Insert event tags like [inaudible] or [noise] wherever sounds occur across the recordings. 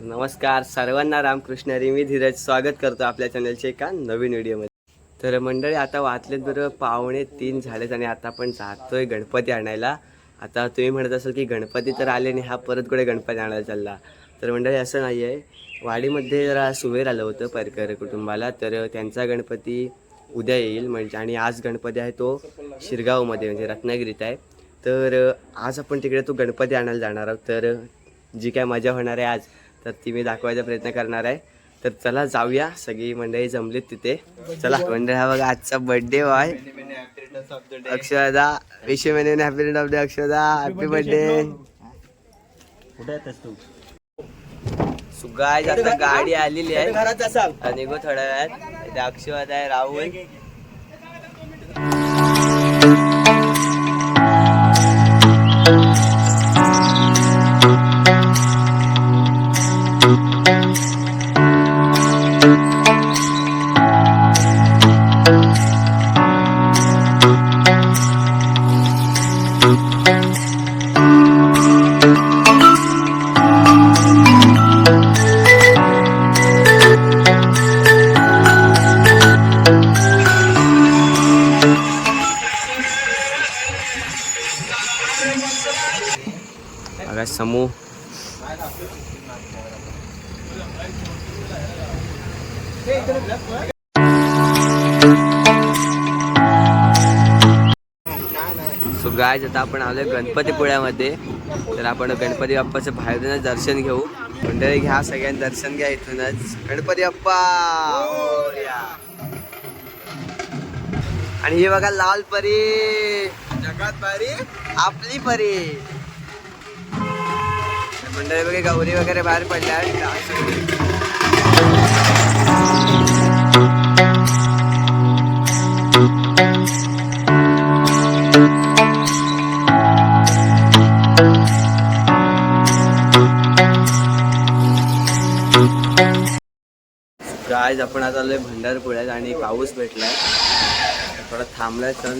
तर नमस्कार सर्वांना रामकृष्ण हरी मी धीरज स्वागत करतो आपल्या चॅनलचे एका नवीन व्हिडिओमध्ये तर मंडळी आता वाचलेत बरं पावणे तीन झालेत आणि आता आपण जातोय गणपती आणायला. आता तुम्ही म्हणत असाल की गणपती तर आले आणि हा परत कुठे गणपती आणायला चालला. तर मंडळी असं नाही आहे वाडीमध्ये जरा सुवेर आलं होतं परकर कुटुंबाला तर त्यांचा गणपती उद्या येईल. म्हणजे आणि आज गणपती आहे तो शिरगावमध्ये म्हणजे रत्नागिरीत आहे. तर आज आपण तिकडे तो गणपती आणायला जाणार आहोत. तर जी काय मजा होणार आहे आज तर ती मी दाखवायचा प्रयत्न करणार आहे. तर चला जाऊया. सगळी मंडळी जमलीत तिथे. चला मंडळी हा बघा आजचा बर्थडे आहे Akshada wish many happy of day Akshada. Happy birthday कुठे येतेस तू? सुगाय आता गाडी आलेली आहे. आणि गो थोड्या वेळात. अक्षवाद आहे राहुल. बघा समूह सो गायज आता आपण आलोय गणपतीपुळ्यामध्ये. तर आपण गणपती बाप्पाचं बाहेरूनच दर्शन घेऊ. मंडळी घ्या सगळ्यांनी दर्शन घ्या इथूनच. गणपती बाप्पा! हो, आणि हे बघा लाल परी. जगात परी आपली परी. मंडळी वगैरे गौरी वगैरे बाहेर पडल्या आज आपण आता आलोय भंडारपुळ्यात आणि पाऊस भेटलाय. थोडा थांबलाय तर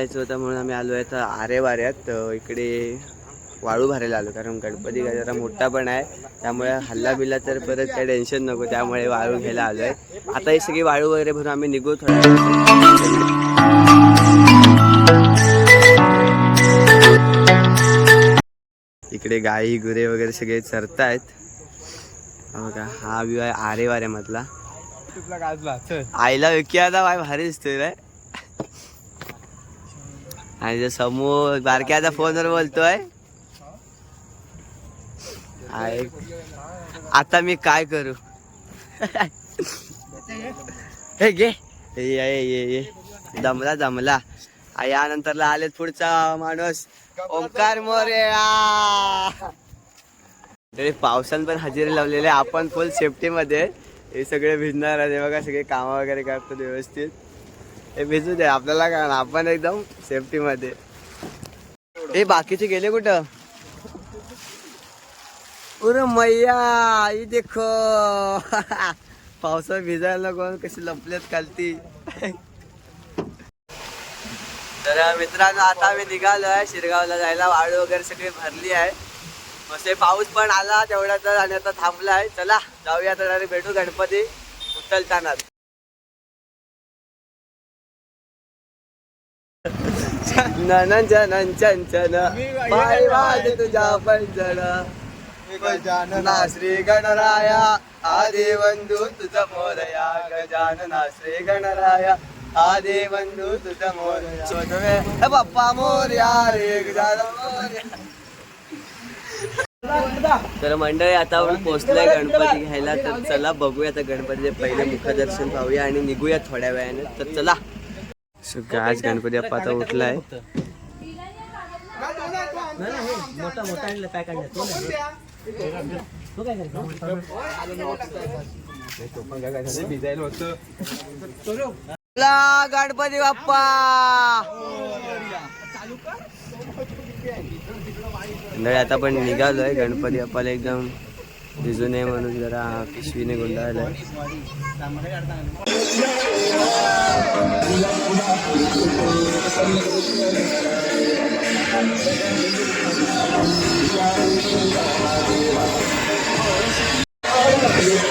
जायचं होतं म्हणून आम्ही आलो आहे. तर आरे वाऱ्यात अं, इकडे वाळू भरायला आलो. कारण गणपती काय जरा मोठा पण आहे. त्यामुळे हल्ला बिल्ला तर परत काही टेन्शन नको. त्यामुळे वाळू घ्यायला आलो आहे. आता ही सगळी वाळू वगैरे भरून आम्ही निघू वेळात. इकडे गाई गुरे वगैरे सगळे चरतायत. हा बघा हा व्यू आहे आरे वाऱ्यामधला. आईला विकी आता भारी दिसतोय रे. आणि जो समोर बारक्याचा फोनवर बोलतोय. आता मी काय करू? हे घे. ये दमला दमला. यानंतरला आलेत पुढचा माणूस. ओंकार मोरे तरी पावसान पण हजेरी लावलेले आपण फुल सेफ्टी मध्ये हे सगळे भिजणार आहे. बघा सगळे काम वगैरे करतात व्यवस्थित. हे भिजू दे आपल्याला काय ना, आपण एकदम सेफ्टी मध्ये. हे बाकीचे गेले कुठं? अरे मैया आई देख. [laughs] पावसात भिजायला कोण कशी लपलेत खालती. [laughs] तर मित्रांनो आता आम्ही निघालो आहे शिरगावला जायला. वाळू वगैरे सगळी भरली आहे. मस्त पाऊस पण आला तेवढा तर आणि आता थांबला आहे चला जाऊया तर आणि भेटू गणपती उचलताना पाय वाज तुझ्या पंचन गजानना श्री गणराया आदे बंधू तुझा मोरया गजानना श्री गणराया आदे बंधू तुझा मोरया हे बाप्पा मोरया रे. गजानन मोरया तर मंडळी आता आपण पोहोचलोय गणपती घ्यायला. तर चला बघूया आता गणपतीचे पहिले मुखदर्शन पाहूया आणि निघूया थोड्या वेळाने. तर चला. सो आज गणपती आता उठलाय मोठा मोठा आणलं काय काढलं तो नाही. तो काय करतो चला गणपती बाप्पा आता आपण निघालोय गणपती बाप्पाला एकदम भिजू नये म्हणून जरा पिशवीने गुंडाळलं बोला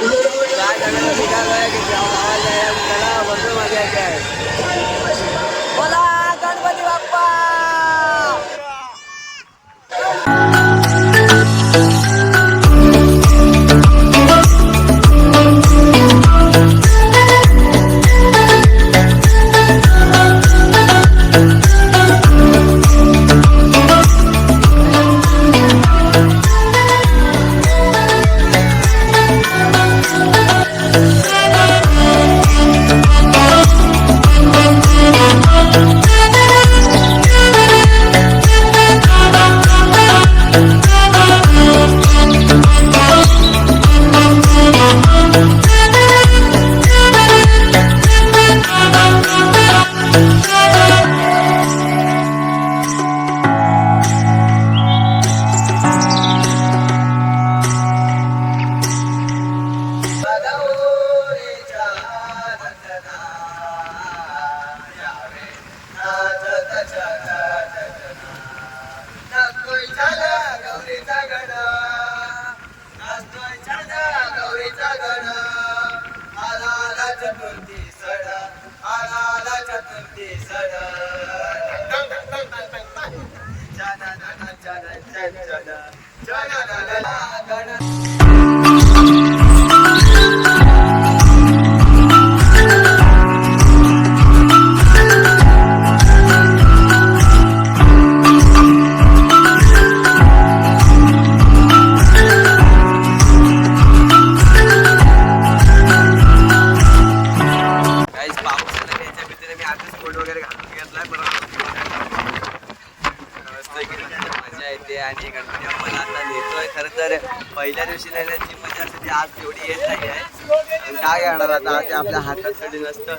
आणि आपण आता नेतोय खरं तर पहिल्या दिवशी नेण्याची मजा असते ती आज एवढी येत नाही आहे. काय करणार आता ते आपल्या हातात नसतं.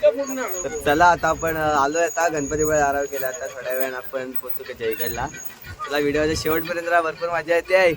तर चला आता आपण आलोय आता गणपतीपुळे आराव केला आता थोड्या वेळानं आपण पोचू का जयगडला. तुला व्हिडिओच्या शेवटपर्यंत भरपूर मजा येते. आहे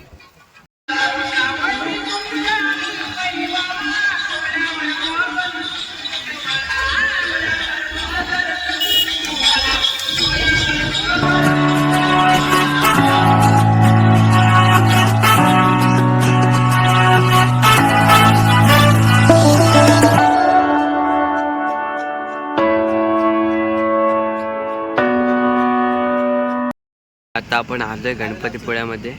आता आपण आलोय गणपतीपुळ्यामध्ये.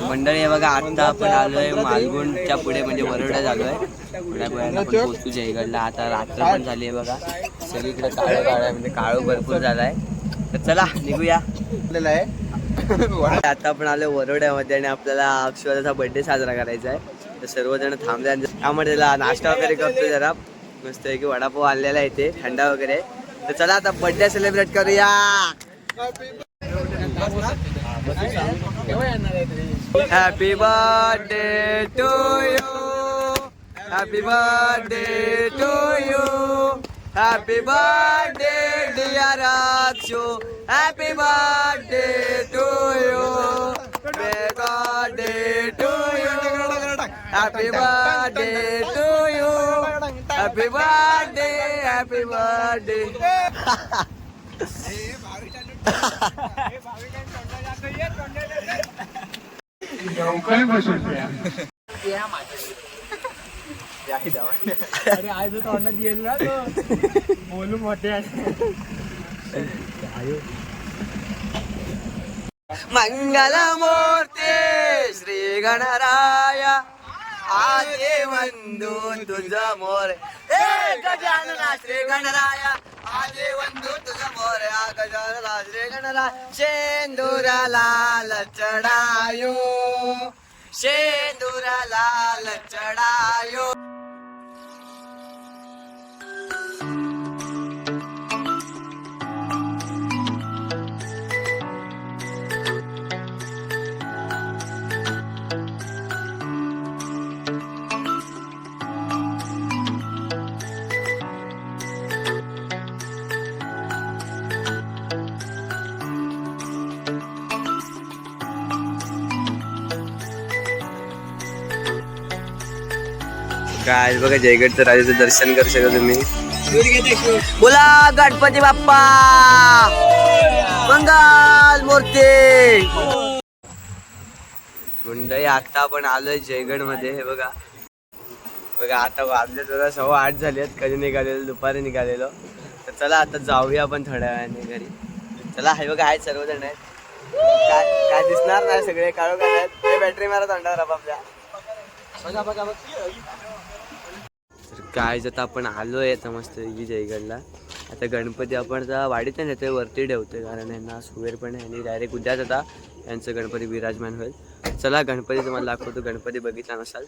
मंडळी हे बघा आता आपण आलोय मालगुणच्या पुढे म्हणजे वरोडा झालोय. थोड्या पोहोचू जयगडला आता रात्र पण झाली आहे बघा. सगळीकडे काळं काळ आहे म्हणजे काळू भरपूर झालाय. तर चला निघूया. आता आपण आलोय वरोड्यामध्ये आणि आपल्याला अक्षराचा बर्थडे साजरा करायचा आहे. तर सर्वजण थांबले आणि त्यामुळे त्याला नाश्ता वगैरे करतो जरा. मस्त आहे की वडापाव आणलेला आहे इथे थंडा वगैरे. तर चला आता बर्थडे सेलिब्रेट करूया. Happy birthday to you happy birthday to you happy birthday dear Akshu happy birthday to you birthday to you happy birthday to you happy birthday happy birthday अरे आज तो ऑर्डर दिएल ना तो बोलू मोठे मंगलमूर्ती श्री गणराय. आले वंदू तुझ मोर. हे गजानना श्री गणराय. आजे वंदू तुझ मोर. आ गजानना श्री गणराय. शेंदुरा लाल चढायो शेंदुरा काय बघा जयगडचं राजाचं दर्शन करू शकता तुम्ही. बोला गणपती बाप्पा! मंगल मूर्ती मंडळी आता आपण आलोय जयगडमध्ये हे बघा. बघा आता वाजले जरा सव्वा आठ झाले आहेत कधी निघालेलो दुपारी निघालेलो. तर चला आता जाऊया आपण थोड्या वेळाने घरी. चला हे बघा आहेत सर्वजण आहेत. काय काय दिसणार नाही सगळे काळो काय आहेत. ते बॅटरी मारत अंडावर आपल्या बघा बघा बघ. काय आता आपण आलोय आता मस्त जयगडला आता गणपती आपण आता वाढीत नाही नेतोय वरती ठेवतोय. कारण यांना सुवेर पण आहे आणि डायरेक्ट उद्याच आता यांचं गणपती विराजमान होईल. चला गणपती तुम्हाला दाखवतो. गणपती बघितला नसाल.